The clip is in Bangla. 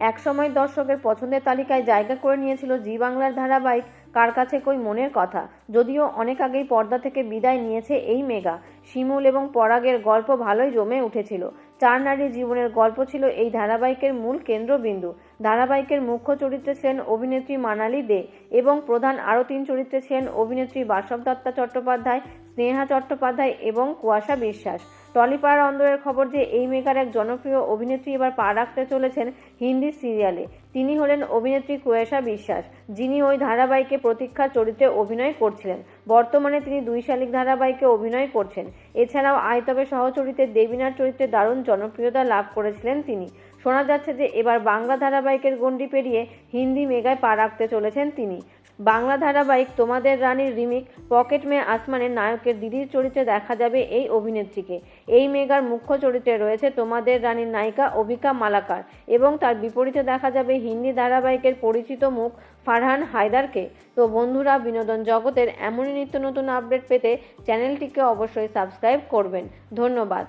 একসময় দর্শকের পছন্দের তালিকায় জায়গা করে নিয়েছিল জি বাংলার ধারাবাহিক কার কাছে কই মনের কথা। যদিও অনেক আগেই পর্দা থেকে বিদায় নিয়েছে এই মেগা। শিমুল এবং পরাগের গল্প ভালোই জমে উঠেছিল। চার নারীর জীবনের গল্প ছিল এই ধারাবাহিকের মূল কেন্দ্রবিন্দু। ধারাবাহিকের মুখ্য চরিত্রে ছিলেন অভিনেত্রী মানালি দে এবং প্রধান আরও তিন চরিত্রে ছিলেন অভিনেত্রী বাসব দত্তা চট্টোপাধ্যায়, স্নেহা চট্টোপাধ্যায় এবং কুয়াশা বিশ্বাস। টলিপাড়ার অন্দরের খবর যে, এই মেকার এক জনপ্রিয় অভিনেত্রী এবার পা রাখতে চলেছেন হিন্দি সিরিয়ালে। তিনি হলেন অভিনেত্রী কুয়েশা বিশ্বাস, যিনি ওই ধারাবাহিকে প্রতীক্ষা চরিত্রে অভিনয় করছিলেন। বর্তমানে তিনি দুই শালিক ধারাবাহিকে অভিনয় করছেন। এছাড়াও আয়তবে সহচরিত্রে দেবিনার চরিত্রে দারুণ জনপ্রিয়তা লাভ করেছিলেন তিনি। শোনা যাচ্ছে যে, এবার বাংলা ধারাবাহিকের গণ্ডি পেরিয়ে হিন্দি মেগায় পা রাখতে চলেছেন তিনি। বাংলা ধারাবাহিক তোমাদের রানীর রিমিক, পকেট মে আসমানের নায়কের দিদির চরিত্রে দেখা যাবে এই অভিনেত্রীকে। এই মেগার মুখ্য চরিত্রে রয়েছে তোমাদের রানীর নায়িকা অভিকা মালাকার এবং তার বিপরীতে দেখা যাবে হিন্দি ধারাবাহিকের পরিচিত মুখ ফারহান হায়দারকে। তো বন্ধুরা, বিনোদন জগতের এমনই নিত্য নতুন আপডেট পেতে চ্যানেলটিকে অবশ্যই সাবস্ক্রাইব করবেন। ধন্যবাদ।